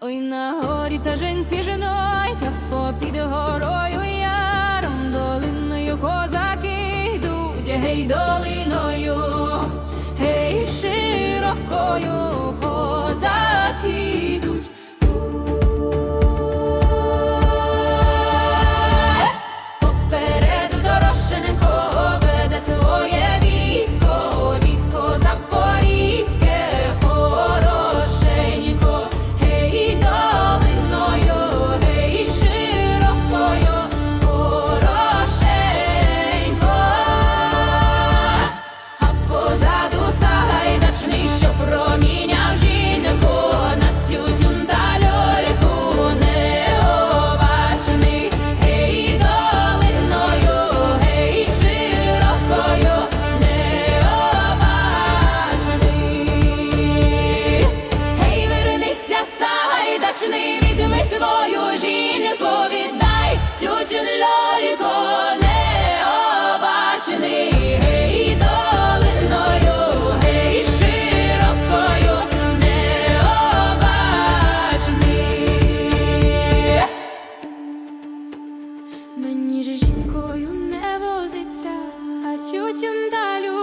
Ой на горі та женці женой, та попід горою яром, долиною козаки йдуть, гей, долиною, гей, широкою. музику тютю льоліко не обачений. Гей, широкою не обачений. Мені ж жінкою не возиться, а тютюн далю